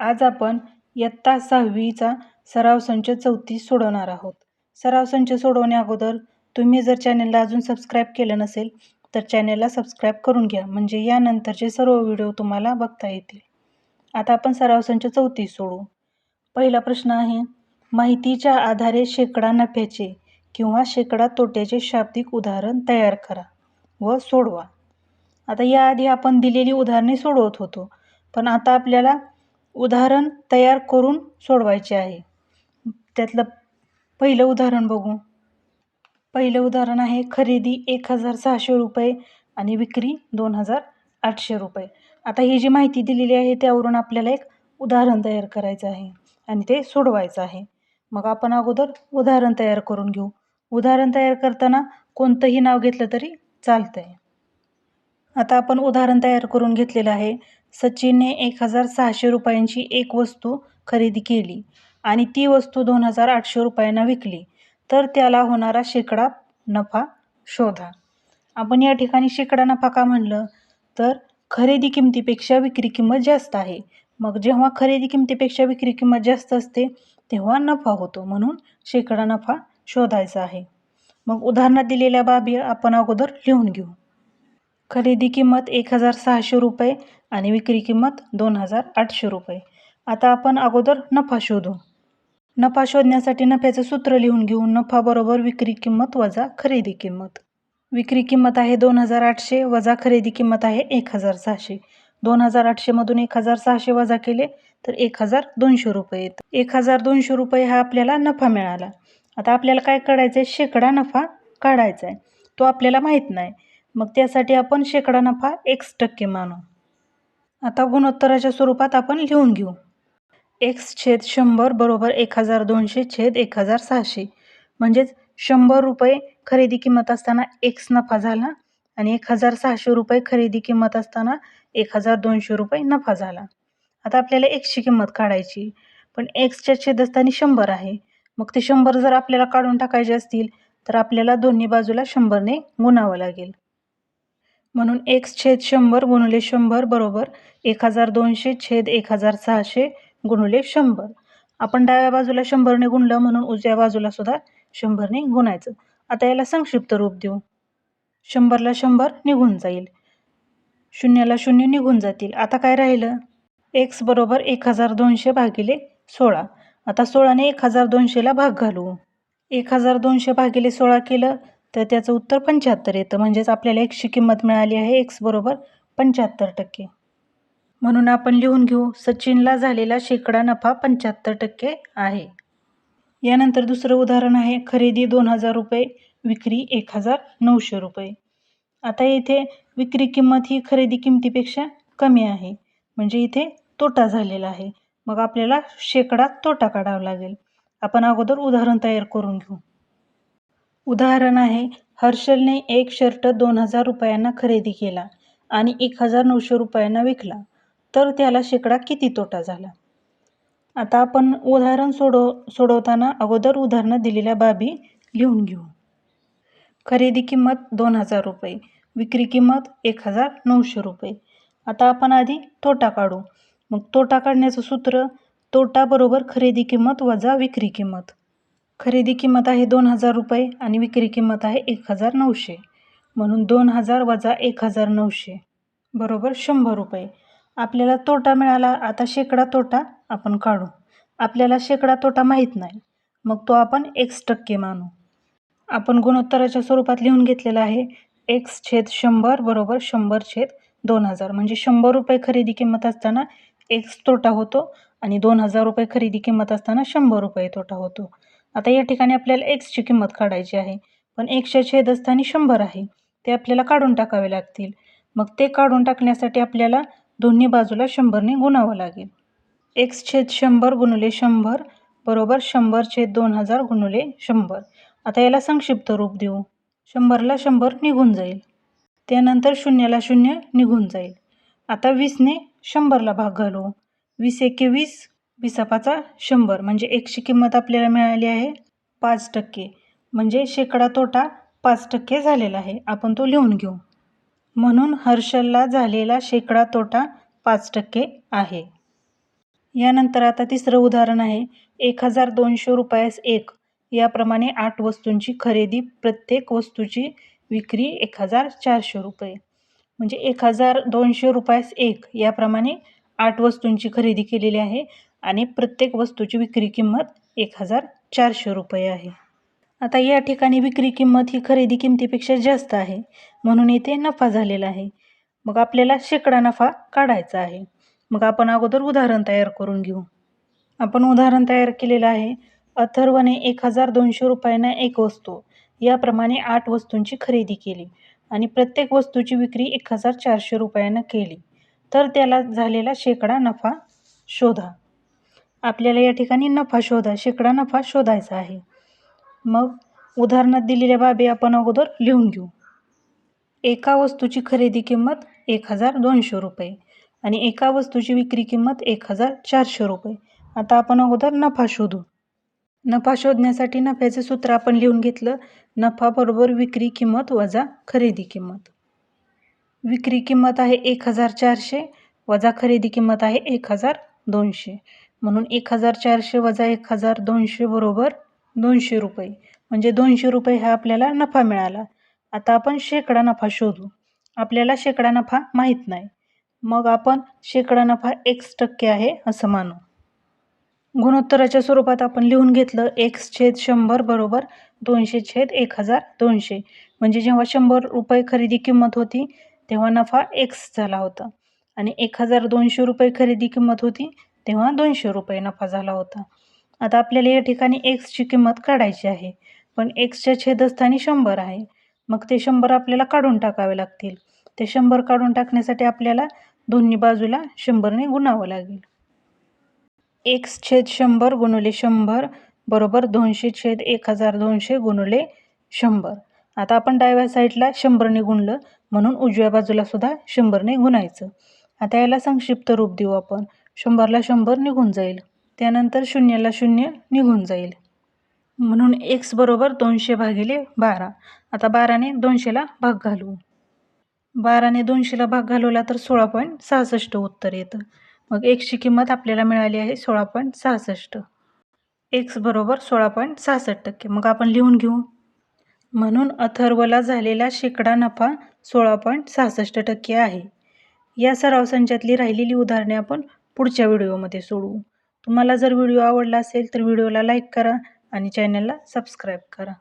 आज आपण इयत्ता सहावीचा सराव संच चौतीस सोडवणार आहोत. सराव संच सोडवण्या अगोदर तुम्ही जर चॅनलला अजून सबस्क्राईब केलं नसेल तर चॅनलला सबस्क्राईब करून घ्या. म्हणजे यानंतरचे सर्व व्हिडिओ तुम्हाला बघता येतील. आता आपण सराव संच चौतीस सोडू पहिला प्रश्न आहे माहितीच्या आधारे शेकडा नफ्याचे किंवा शेकडा तोट्याचे शाब्दिक उदाहरण तयार करा व सोडवा. आता याआधी आपण दिलेली उदाहरणे सोडवत होतो पण आता आपल्याला उदाहरण तयार करून सोडवायचे आहे. त्यातलं पहिलं उदाहरण बघू. पहिलं उदाहरण आहे खरेदी एक हजार सहाशे रुपये आणि विक्री दोन हजार आठशे रुपये. आता ही जी माहिती दिलेली आहे त्यावरून आपल्याला एक उदाहरण तयार करायचं आहे आणि ते सोडवायचं आहे. मग आपण अगोदर उदाहरण तयार करून घेऊ. उदाहरण तयार करताना कोणतंही नाव घेतलं तरी चालतं आहे आता आपण उदाहरण तयार करून घेतलेलं आहे. सचिनने एक हजार सहाशे रुपयांची एक वस्तू खरेदी केली आणि ती वस्तू दोन हजार आठशे रुपयांना विकली. तर त्याला होणारा शेकडा नफा शोधा. आपण या ठिकाणी शेकडा नफा का म्हणलं? तर खरेदी किमतीपेक्षा विक्री किंमत जास्त आहे. मग जेव्हा खरेदी किमतीपेक्षा विक्री किंमत जास्त असते तेव्हा नफा होतो म्हणून शेकडा नफा शोधायचा आहे. मग उदाहरणात दिलेल्या बाबी आपण अगोदर लिहून घेऊ. खरेदी किंमत एक हजार सहाशे रुपये आणि विक्री किंमत दोन हजार आठशे रुपये. आता आपण अगोदर नफा शोधू. नफा शोधण्यासाठी नफ्याचं सूत्र लिहून घेऊ. नफा बरोबर विक्री किंमत वजा खरेदी किंमत. विक्री किंमत आहे दोन हजार आठशे वजा खरेदी किंमत आहे एक हजार सहाशे. दोन हजार आठशेमधून एक हजार सहाशे वजा केले तर एक हजार दोनशे रुपये येतं. एक हजार दोनशे रुपये हा आपल्याला नफा मिळाला. आता आपल्याला काय काढायचं आहे शेकडा नफा काढायचा आहे तो आपल्याला माहीत नाही. मग त्यासाठी आपण शेकडा नफा एक्स टक्के मानू. आता गुणोत्तराच्या स्वरूपात आपण लिहून घेऊ. एक्स छेद शंभर बरोबर एक हजार दोनशे छेद एक हजार सहाशे. म्हणजेच शंभर रुपये खरेदी किंमत असताना एक्स नफा झाला आणि एक हजार सहाशे रुपये खरेदी किंमत असताना एक हजार दोनशे रुपये नफा झाला. आता आपल्याला एक्सची किंमत काढायची. पण एक्सच्या छेदस्थानी शंभर आहे. मग ते शंभर जर आपल्याला काढून टाकायचे असतील तर आपल्याला दोन्ही बाजूला शंभरने गुणावं लागेल. म्हणून एक्स छेद शंभर गुणुले शंभर बरोबर एक हजार दोनशे छेद एक हजार सहाशे गुणुले शंभर. आपण डाव्या बाजूला शंभरने गुणलं म्हणून उजव्या बाजूला सुद्धा शंभरने गुणायचं. आता याला संक्षिप्त रूप देऊ. शंभरला शंभर निघून जाईल. शून्याला शून्य निघून जातील. आता काय राहिलं? एक्स बरोबर एक हजार दोनशे भागिले सोळा. आता सोळाने एक हजार दोनशेला भाग घालू. एक हजार दोनशे भागिले सोळा केलं तर त्याचं उत्तर पंच्याहत्तर येतं. म्हणजेच आपल्याला एक्सची किंमत मिळाली आहे एक्स बरोबर पंच्याहत्तर टक्के. म्हणून आपण लिहून घेऊ. सचिनला झालेला शेकडा नफा पंच्याहत्तर टक्के आहे. यानंतर दुसरं उदाहरण आहे. खरेदी दोन हजार रुपये विक्री एक हजार नऊशे रुपये. आता इथे विक्री किंमत ही खरेदी किमतीपेक्षा कमी आहे. म्हणजे इथे तोटा झालेला आहे. मग आपल्याला शेकडा तोटा काढावा लागेल. आपण अगोदर उदाहरण तयार करून घेऊ. उदाहरण आहे. हर्षलने एक शर्ट दोन हजार रुपयांना खरेदी केला आणि एक हजार नऊशे रुपयांना विकला. तर त्याला शेकडा किती तोटा झाला? आता आपण उदाहरण सोडव सोडवताना अगोदर उदाहरणं दिलेल्या बाबी लिहून घेऊ. खरेदी किंमत दोन हजार रुपये विक्री किंमत एक हजार नऊशे रुपये. आता आपण आधी तोटा काढू. मग तोटा काढण्याचं सूत्र तोटा बरोबर खरेदी किंमत वजा विक्री किंमत. खरेदी किंमत आहे दोन हजार रुपये आणि विक्री किंमत आहे एक हजार नऊशे. म्हणून दोन हजार वजा एक हजार नऊशे. बरोबर शंभर रुपये. आपल्याला तोटा मिळाला आता शेकडा तोटा आपण काढू. आपल्याला शेकडा तोटा माहीत नाही. मग तो आपण एक्स टक्के मानू. आपण गुणोत्तराच्या स्वरूपात लिहून घेतलेला आहे एक्स छेद शंभर बरोबर शंभर छेद दोन हजार. म्हणजे शंभर रुपये खरेदी किंमत असताना एक्स तोटा होतो आणि दोन हजार रुपये खरेदी किंमत असताना शंभर रुपये तोटा होतो. आता या ठिकाणी आपल्याला एक्सची किंमत काढायची आहे. पण एकशे छेदस्थानी शंभर आहे. ते आपल्याला काढून टाकावे लागतील. मग ते काढून टाकण्यासाठी आपल्याला दोन्ही बाजूला शंभरने गुणावं लागेल. एक्स छेद शंभर गुणले शंभर बरोबर शंभर छेद दोन हजार गुणले शंभर. आता याला संक्षिप्त रूप देऊ. शंभरला शंभर निघून जाईल. त्यानंतर शून्याला शून्य निघून जाईल. आता वीसने शंभरला भाग घालू. वीस एके वीस विसापाचा शंभर म्हणजे एकशे किंमत आपल्याला मिळाली आहे पाच टक्के. म्हणजे शेकडा तोटा पाच टक्के झालेला आहे. आपण तो लिहून घेऊ. म्हणून हर्षलला झालेला शेकडा तोटा पाच टक्के आहे. यानंतर आता तिसरं उदाहरण आहे. एक हजार दोनशे रुपयास एक. याप्रमाणे आठ वस्तूंची खरेदी प्रत्येक वस्तूची विक्री एक हजार चारशे रुपये. म्हणजे एक हजार दोनशे रुपयास एक. याप्रमाणे आठ वस्तूंची खरेदी केलेली आहे. आणि प्रत्येक वस्तूची विक्री किंमत एक हजार चारशे रुपये आहे. आता या ठिकाणी विक्री किंमत ही खरेदी किमतीपेक्षा जास्त आहे म्हणून येथे नफा झालेला आहे. मग आपल्याला शेकडा नफा काढायचा आहे. मग आपण अगोदर उदाहरण तयार करून घेऊ. आपण उदाहरण तयार केलेलं आहे अथर्वने एक हजार दोनशे रुपयांना एक वस्तू याप्रमाणे आठ वस्तूंची खरेदी केली आणि प्रत्येक वस्तूची विक्री एक हजार चारशे रुपयानं केली. तर त्याला झालेला शेकडा नफा शोधा. आपल्याला या ठिकाणी नफा शोधा शेकडा नफा शोधायचा आहे. मग उदाहरणात दिलेल्या बाबी आपण अगोदर लिहून घेऊ. एका वस्तूची खरेदी किंमत एक हजार दोनशे रुपये आणि एका वस्तूची विक्री किंमत एक हजार चारशे रुपये. आता आपण अगोदर नफा शोधू. नफा शोधण्यासाठी नफ्याचे सूत्र आपण लिहून घेतलं. नफा बरोबर विक्री किंमत वजा खरेदी किंमत. विक्री किंमत आहे एक हजार चारशे वजा खरेदी किंमत आहे एक हजार दोनशे. म्हणून एक हजार चारशे वजा एक हजार दोनशे बरोबर दोनशे रुपये. म्हणजे दोनशे रुपये हा आपल्याला नफा मिळाला. आता आपण शेकडा नफा शोधू. आपल्याला शेकडा नफा माहीत नाही. मग आपण शेकडा नफा एक्स टक्के आहे असं मानू. गुणोत्तराच्या स्वरूपात आपण लिहून घेतलं एक्स छेद शंभर बरोबर दोनशे छेद एक हजार दोनशे. म्हणजे जेव्हा शंभर रुपये खरेदी किंमत होती तेव्हा नफा एक्स झाला होता. आणि एक हजार दोनशे रुपये खरेदी किंमत होती तेव्हा दोनशे रुपये नफा झाला होता. आता आपल्याला या ठिकाणी एक्सची किंमत काढायची आहे. पण एक्सच्या छेदस्थानी शंभर आहे. मग ते शंभर आपल्याला काढून टाकावे लागतील. ते शंभर काढून टाकण्यासाठी आपल्याला दोन्ही बाजूला शंभरने गुणावं लागेल. एक्स छेद शंभर गुणुले शंभर बरोबर दोनशे छेद एक हजार दोनशे गुणुले शंभर. आता आपण डाव्या साईडला शंभरने गुणलं म्हणून उजव्या बाजूला सुद्धा शंभरने गुणायचं. आता याला संक्षिप्त रूप देऊ आपण. शंभरला शंभर निघून जाईल. त्यानंतर शून्याला शून्य निघून जाईल. म्हणून एक्स बरोबर दोनशे भागिले बारा. आता बाराने दोनशेला भाग घालवू बाराने दोनशेला भाग घालवला तर सोळा पॉईंट सहासष्ट उत्तर येतं. मग एक्सची किंमत आपल्याला मिळाली आहे सोळा पॉईंट सहासष्ट. एक्स बरोबर सोळा पॉईंट सहासष्ट टक्के. मग आपण लिहून घेऊ. म्हणून अथर्वला झालेला शेकडा नफा सोळा पॉईंट सहासष्ट टक्के आहे. या सराव संचातली राहिलेली उदाहरणे आपण पुढच्या व्हिडिओमध्ये सोडू. तुम्हाला जर व्हिडिओ आवडला असेल तर व्हिडिओला लाईक करा आणि चॅनलला सबस्क्राईब करा.